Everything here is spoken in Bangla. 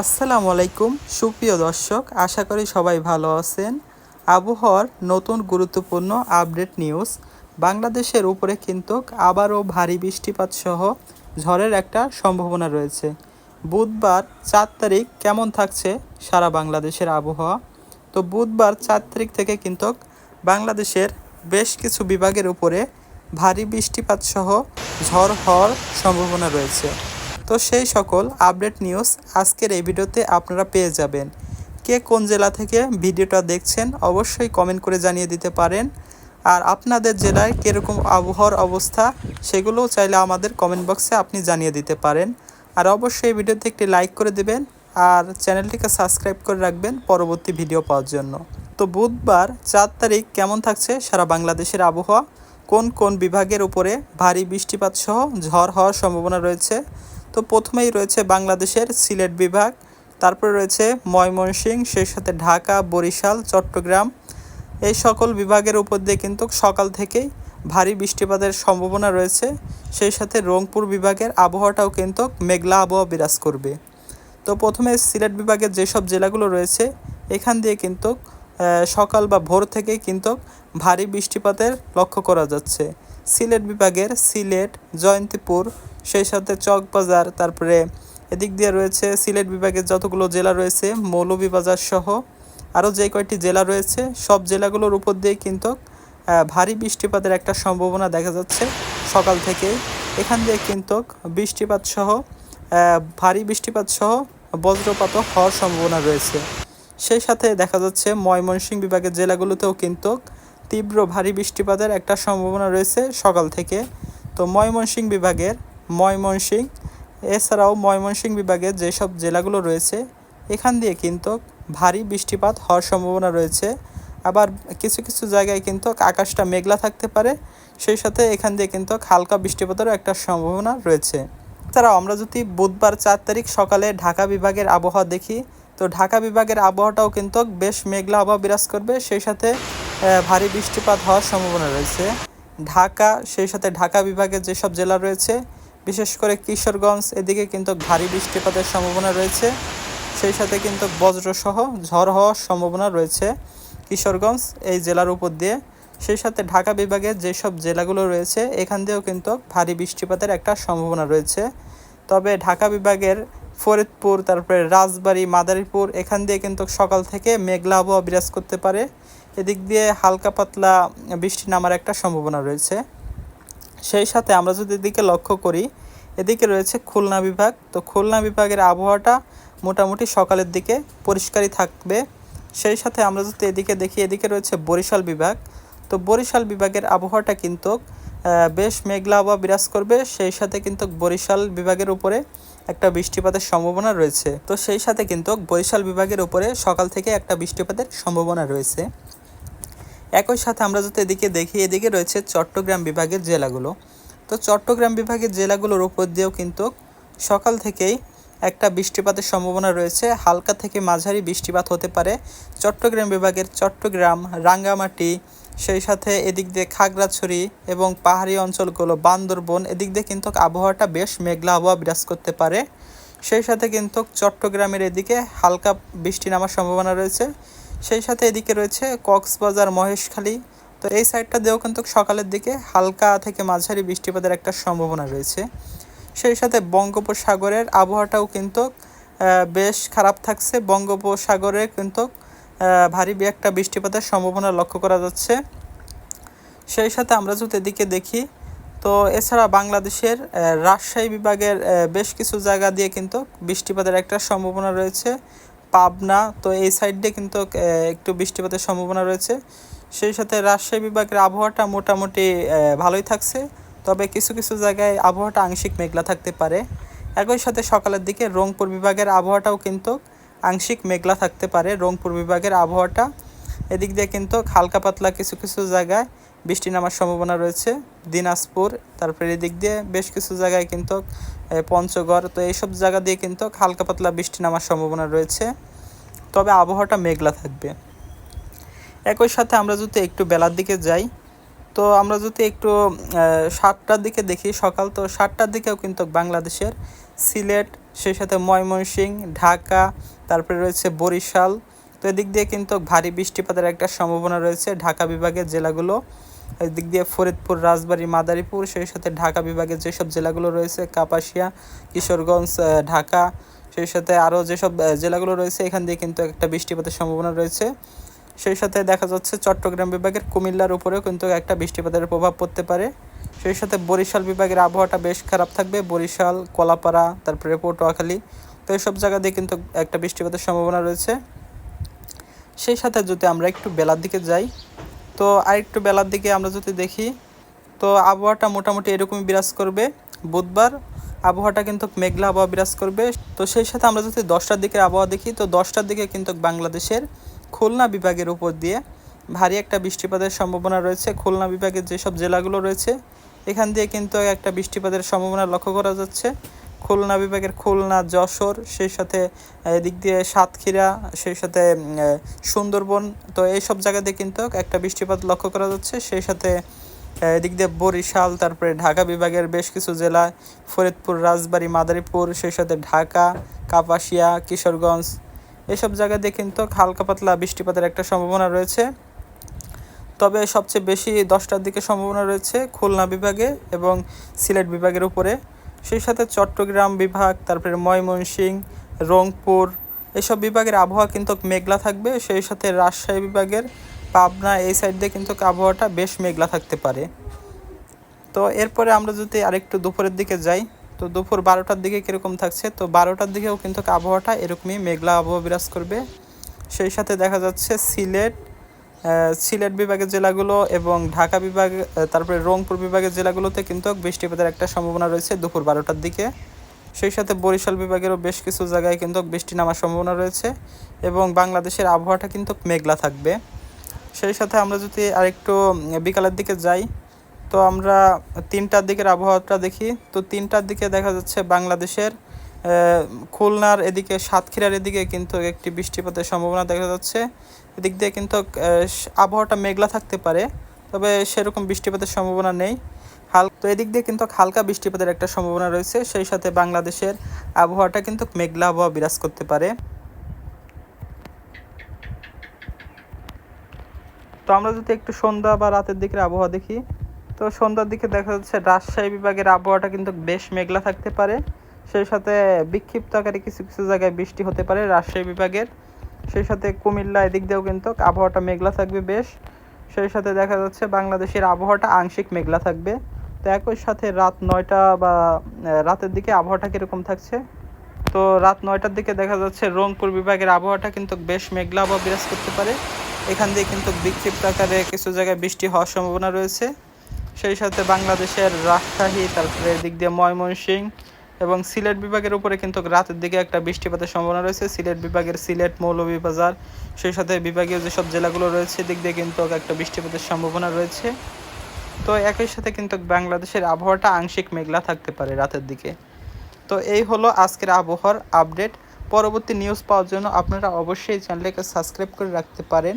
আসসালামু আলাইকুম, সুপ্রিয় দর্শক, আশা করি সবাই ভালো আছেন। আবহাওয়ার নতুন গুরুত্বপূর্ণ আপডেট নিউজ। বাংলাদেশের উপরে কিন্তু আবারও ভারী বৃষ্টিপাত সহ ঝড়ের একটা সম্ভাবনা রয়েছে। বুধবার চার তারিখ কেমন থাকছে সারা বাংলাদেশের আবহাওয়া? তো বুধবার চার তারিখ থেকে কিন্তু বাংলাদেশের বেশ কিছু বিভাগের উপরে ভারী বৃষ্টিপাত সহ ঝড় হওয়ার সম্ভাবনা রয়েছে। তো সেই সকল আপডেট নিউজ আজকের এই ভিডিওতে আপনারা পেয়ে যাবেন। কে কোন জেলা থেকে ভিডিওটা দেখছেন অবশ্যই কমেন্ট করে জানিয়ে দিতে পারেন। আর আপনাদের জেলায় কীরকম আবহাওয়ার অবস্থা সেগুলোও চাইলে আমাদের কমেন্ট বক্সে আপনি জানিয়ে দিতে পারেন। আর অবশ্যই এই ভিডিওতে একটি লাইক করে দেবেন আর চ্যানেলটিকে সাবস্ক্রাইব করে রাখবেন পরবর্তী ভিডিও পাওয়ার জন্য। তো বুধবার চার তারিখ কেমন থাকছে সারা বাংলাদেশের আবহাওয়া? কোন কোন বিভাগের উপরে ভারী বৃষ্টিপাত সহ ঝড় হওয়ার সম্ভাবনা রয়েছে? তো প্রথমেই রয়েছে বাংলাদেশের সিলেট বিভাগ, তারপরে রয়েছে ময়মনসিংহ, সেই সাথে ঢাকা, বরিশাল, চট্টগ্রাম। এই সকল বিভাগের উপর দিয়ে কিন্তু সকাল থেকেই ভারী বৃষ্টিপাতের সম্ভাবনা রয়েছে। সেই সাথে রংপুর বিভাগের আবহাওয়াটাও কিন্তু মেঘলা আবহাওয়া বিরাজ করবে। তো প্রথমে সিলেট বিভাগের যেসব জেলাগুলো রয়েছে, এখান দিয়ে কিন্তু সকাল বা ভোর থেকেই কিন্তু ভারী বৃষ্টিপাতের লক্ষ্য করা যাচ্ছে। সিলেট বিভাগের সিলেট, জয়ন্তীপুর সেই সাথে চকবাজার তারপরে এদিক দিয়ে রয়েছে সিলেট বিভাগের যতগুলো জেলা রয়েছে মৌলভীবাজার সহ আরও যে কয়েকটি জেলা রয়েছে, সব জেলাগুলোর উপর দিয়ে কিন্তু ভারী বৃষ্টিপাতের একটা সম্ভাবনা দেখা যাচ্ছে সকাল থেকে। এখান দিয়ে কিন্তু বৃষ্টিপাত সহ ভারী বৃষ্টিপাত সহ বজ্রপাতও হওয়ার সম্ভাবনা রয়েছে। সেই সাথে দেখা যাচ্ছে ময়মনসিংহ বিভাগের জেলাগুলোতেও কিন্তু তীব্র ভারী বৃষ্টিপাতের একটা সম্ভাবনা রয়েছে সকাল থেকে। তো ময়মনসিংহ বিভাগের ময়মনসিংহ। এছাড়াও ময়মনসিংহ বিভাগের যেসব জেলাগুলো রয়েছে, এখান দিয়ে কিন্তু ভারী বৃষ্টিপাত হওয়ার সম্ভাবনা রয়েছে। আবার কিছু কিছু জায়গায় কিন্তু আকাশটা মেঘলা থাকতে পারে, সেই সাথে এখান দিয়ে কিন্তু হালকা বৃষ্টিপাতেরও একটা সম্ভাবনা রয়েছে। এছাড়াও আমরা যদি বুধবার চার তারিখ সকালে ঢাকা বিভাগের আবহাওয়া দেখি, তো ঢাকা বিভাগের আবহাওয়াটাও কিন্তু বেশ মেঘলা আবহাওয়া বিরাজ করবে, সেই সাথে ভারী বৃষ্টিপাত হওয়ার সম্ভাবনা রয়েছে। ঢাকা, সেই সাথে ঢাকা বিভাগের যেসব জেলা রয়েছে বিশেষ করে কিশোরগঞ্জ, এদিকে কিন্তু ভারী বৃষ্টিপাতের সম্ভাবনা রয়েছে। সেই সাথে কিন্তু বজ্রসহ ঝড় হওয়ার সম্ভাবনা রয়েছে কিশোরগঞ্জ, এই জেলার উপর দিয়ে। সেই সাথে ঢাকা বিভাগের যেসব জেলাগুলো রয়েছে, এখান দিয়েও কিন্তু ভারী বৃষ্টিপাতের একটা সম্ভাবনা রয়েছে। তবে ঢাকা বিভাগের ফরিদপুর, তারপরে রাজবাড়ী, মাদারীপুর, এখান দিয়ে কিন্তু সকাল থেকে মেঘলা আবহাওয়া বিরাজ করতে পারে। এদিক দিয়ে হালকা পাতলা বৃষ্টি নামার একটা সম্ভাবনা রয়েছে। সেই সাথে আমরা যদি এদিকে লক্ষ্য করি, এদিকে রয়েছে খুলনা বিভাগ। তো খুলনা বিভাগের আবহাওয়াটা মোটামুটি সকালের দিকে পরিষ্কারই থাকবে। সেই সাথে আমরা যদি এদিকে দেখি, এদিকে রয়েছে বরিশাল বিভাগ। তো বরিশাল বিভাগের আবহাওয়াটা কিন্তু বেশ মেঘলা আবহাওয়া বিরাজ করবে। সেই সাথে কিন্তু বরিশাল বিভাগের উপরে একটা বৃষ্টিপাতের সম্ভাবনা রয়েছে। তো সেই সাথে কিন্তু বরিশাল বিভাগের উপরে সকাল থেকে একটা বৃষ্টিপাতের সম্ভাবনা রয়েছে। একই সাথে আমরা যদি এদিকে দেখি, এদিকে রয়েছে চট্টগ্রাম বিভাগের জেলাগুলো। তো চট্টগ্রাম বিভাগের জেলাগুলোর উপর দিয়েও কিন্তু সকাল থেকেই একটা বৃষ্টিপাতের সম্ভাবনা রয়েছে। হালকা থেকে মাঝারি বৃষ্টিপাত হতে পারে চট্টগ্রাম বিভাগের চট্টগ্রাম, রাঙ্গামাটি, সেই সাথে এদিক দিয়ে খাগড়াছড়ি এবং পাহাড়ি অঞ্চলগুলো, বান্দরবন, এদিক দিয়ে কিন্তু আবহাওয়াটা বেশ মেঘলা আবহাওয়া বিরাজ করতে পারে। সেই সাথে কিন্তু চট্টগ্রামের এদিকে হালকা বৃষ্টি নামার সম্ভাবনা রয়েছে। সেই সাথে এদিকে রয়েছে কক্সবাজার মহেশখালী। তো এই সাইডটা দিয়েও কিন্তু সকালের দিকে হালকা থেকে মাঝারি বৃষ্টিপাতের একটা সম্ভাবনা রয়েছে। সেই সাথে বঙ্গোপসাগরের আবহাওয়াটাও কিন্তু বেশ খারাপ থাকছে। বঙ্গোপসাগরে কিন্তু ভারী একটা বৃষ্টিপাতের সম্ভাবনা লক্ষ্য করা যাচ্ছে। সেই সাথে আমরা যদি এদিকে দেখি, তো এছাড়া বাংলাদেশের রাজশাহী বিভাগের বেশ কিছু জায়গা দিয়ে কিন্তু বৃষ্টিপাতের একটা সম্ভাবনা রয়েছে। পাবনা, তো এই সাইড দিয়ে কিন্তু একটু বৃষ্টিপাতের সম্ভাবনা রয়েছে। সেই সাথে রাজশাহী বিভাগের আবহাওয়াটা মোটামুটি ভালোই থাকছে। তবে কিছু কিছু জায়গায় আবহাওয়াটা আংশিক মেঘলা থাকতে পারে। একই সাথে সকালের দিকে রংপুর বিভাগের আবহাওয়াটাও কিন্তু আংশিক মেঘলা থাকতে পারে। রংপুর বিভাগের আবহাওয়াটা এদিক দিয়ে কিন্তু হালকা পাতলা কিছু কিছু জায়গায় বৃষ্টি নামার সম্ভাবনা রয়েছে। দিনাজপুর, তারপরে এদিক দিয়ে বেশ কিছু জায়গায় কিন্তু পঞ্চগড়, তো এইসব জায়গা দিয়ে কিন্তু হালকা পাতলা বৃষ্টি নামার সম্ভাবনা রয়েছে। তবে আবহাওয়াটা মেঘলা থাকবে। একই সাথে আমরা যদি একটু বেলার দিকে যাই, তো আমরা যদি একটু সাতটার দিকে দেখি সকাল, তো সাতটার দিকেও কিন্তু বাংলাদেশের সিলেট, সেই সাথে ময়মনসিংহ, ঢাকা, তারপরে রয়েছে বরিশাল তো এদিক দিয়ে কিন্তু ভারী বৃষ্টিপাতের একটা সম্ভাবনা রয়েছে। ঢাকা বিভাগের জেলাগুলো, এদিক দিয়ে ফরিদপুর, রাজবাড়ী, মাদারীপুর, সেই সাথে ঢাকা বিভাগের যেসব জেলাগুলো রয়েছে, কাপাসিয়া, কিশোরগঞ্জ ঢাকা, সেই সাথে আরও যেসব জেলাগুলো রয়েছে, এখান দিয়ে কিন্তু একটা বৃষ্টিপাতের সম্ভাবনা রয়েছে। সেই সাথে দেখা যাচ্ছে চট্টগ্রাম বিভাগের কুমিল্লার উপরেও কিন্তু একটা বৃষ্টিপাতের প্রভাব পড়তে পারে। সেই সাথে বরিশাল বিভাগের আবহাওয়াটা বেশ খারাপ থাকবে। বরিশাল, কলাপাড়া, তারপরে পটুয়াখালী, তো এইসব জায়গা দিয়ে কিন্তু একটা বৃষ্টিপাতের সম্ভাবনা রয়েছে। সেই সাথে যদি আমরা একটু বেলার দিকে যাই, তো আর একটু বেলার দিকে আমরা যদি দেখি, তো আবহাওয়াটা মোটামুটি এরকমই বিরাজ করবে। বুধবার আবহাওয়াটা কিন্তু মেঘলা আবহাওয়া বিরাজ করবে। তো সেই সাথে আমরা যদি দশটার দিকে আবহাওয়া দেখি, তো দশটার দিকে কিন্তু বাংলাদেশের খুলনা বিভাগের উপর দিয়ে ভারী একটা বৃষ্টিপাতের সম্ভাবনা রয়েছে। খুলনা বিভাগের যেসব জেলাগুলো রয়েছে, এখান দিয়ে কিন্তু একটা বৃষ্টিপাতের সম্ভাবনা লক্ষ্য করা যাচ্ছে। খুলনা বিভাগের খুলনা, যশোর, সেই সাথে এদিক দিয়ে সাতক্ষীরা, সেই সাথে সুন্দরবন। তো এইসব জায়গাতে কিন্তু একটা বৃষ্টিপাত লক্ষ্য করা যাচ্ছে। সেই সাথে এদিক দিয়ে বরিশাল, তারপরে ঢাকা বিভাগের বেশ কিছু জেলা, ফরিদপুর, রাজবাড়ী, মাদারীপুর, সেই সাথে ঢাকা, কাপাসিয়া, কিশোরগঞ্জ, এসব জায়গাতে কিন্তু হালকা পাতলা বৃষ্টিপাতের একটা সম্ভাবনা রয়েছে। তবে সবচেয়ে বেশি দশটার দিকে সম্ভাবনা রয়েছে খুলনা বিভাগে এবং সিলেট বিভাগের উপরে। সেই সাথে চট্টগ্রাম বিভাগ, তারপরে ময়মনসিংহ, রংপুর, এসব বিভাগের আবহাওয়া কিন্তু মেঘলা থাকবে। সেই সাথে রাজশাহী বিভাগের পাবনা, এই সাইড দিয়ে কিন্তু আবহাওয়াটা বেশ মেঘলা থাকতে পারে। তো এরপরে আমরা যদি আরেকটু দুপুরের দিকে যাই, তো দুপুর বারোটার দিকে কীরকম থাকছে? তো বারোটার দিকেও কিন্তু আবহাওয়াটা এরকমই মেঘলা আবহাওয়া বিরাজ করবে। সেই সাথে দেখা যাচ্ছে সিলেট সিলেট বিভাগের জেলাগুলো এবং ঢাকা বিভাগ তারপরে রংপুর বিভাগের জেলাগুলোতে কিন্তু বৃষ্টিপাতের একটা সম্ভাবনা রয়েছে দুপুর বারোটার দিকে। সেই সাথে বরিশাল বিভাগেরও বেশ কিছু জায়গায় কিন্তু বৃষ্টি নামার সম্ভাবনা রয়েছে এবং বাংলাদেশের আবহাওয়াটা কিন্তু মেঘলা থাকবে। সেই সাথে আমরা যদি আরেকটু বিকালের দিকে যাই, তো আমরা তিনটার দিকের আবহাওয়াটা দেখি। তো তিনটার দিকে দেখা যাচ্ছে বাংলাদেশের খুলনার এদিকে, সাতক্ষীরার এদিকে কিন্তু একটি বৃষ্টিপাতের সম্ভাবনা দেখা যাচ্ছে। এদিক দিয়ে কিন্তু আবহাওয়াটা মেঘলা থাকতে পারে, তবে সেরকম বৃষ্টিপাতের সম্ভাবনা নেই। হাল তো এদিক দিয়ে কিন্তু হালকা বৃষ্টিপাতের একটা সম্ভাবনা রয়েছে, সেই সাথে বাংলাদেশের আবহাওয়াটা কিন্তু মেঘলা আবহাওয়া বিরাজ করতে পারে। তো আমরা যদি একটু সন্ধ্যা বা রাতের দিকের আবহাওয়া দেখি, তো সন্ধ্যার দিকে দেখা যাচ্ছে রাজশাহী বিভাগের আবহাওয়াটা কিন্তু বেশ মেঘলা থাকতে পারে। সেই সাথে বিক্ষিপ্ত আকারে কিছু কিছু জায়গায় বৃষ্টি হতে পারে রাজশাহী বিভাগের। সেই সাথে কুমিল্লা এদিক দিয়েও কিন্তু আবহাওয়াটা মেঘলা থাকবে বেশ। সেই সাথে দেখা যাচ্ছে বাংলাদেশের আবহাওয়াটা আংশিক মেঘলা থাকবে। তো একই সাথে রাত নয়টা বা রাতের দিকে আবহাওয়াটা কীরকম থাকছে? তো রাত নয়টার দিকে দেখা যাচ্ছে রংপুর বিভাগের আবহাওয়াটা কিন্তু বেশ মেঘলা বা বিরাজ করতে পারে। এখান দিয়ে কিন্তু বিক্ষিপ্ত আকারে কিছু জায়গায় বৃষ্টি হওয়ার সম্ভাবনা রয়েছে। সেই সাথে বাংলাদেশের রাজশাহী, তারপরে এদিক দিয়ে ময়মনসিংহ এবং সিলেট বিভাগের উপরে কিন্তু রাতের দিকে একটা বৃষ্টিপাতের সম্ভাবনা রয়েছে। সিলেট বিভাগের সিলেট মৌলভীবাজার সেই সাথে বিভাগীয় যেসব জেলাগুলো রয়েছে, দিক দিয়ে কিন্তু একটা বৃষ্টিপাতের সম্ভাবনা রয়েছে। তো একই সাথে কিন্তু বাংলাদেশের আবহাওয়াটা আংশিক মেঘলা থাকতে পারে রাতের দিকে। তো এই হলো আজকের আবহাওয়ার আপডেট। পরবর্তী নিউজ পাওয়ার জন্য আপনারা অবশ্যই চ্যানেলটাকে সাবস্ক্রাইব করে রাখতে পারেন।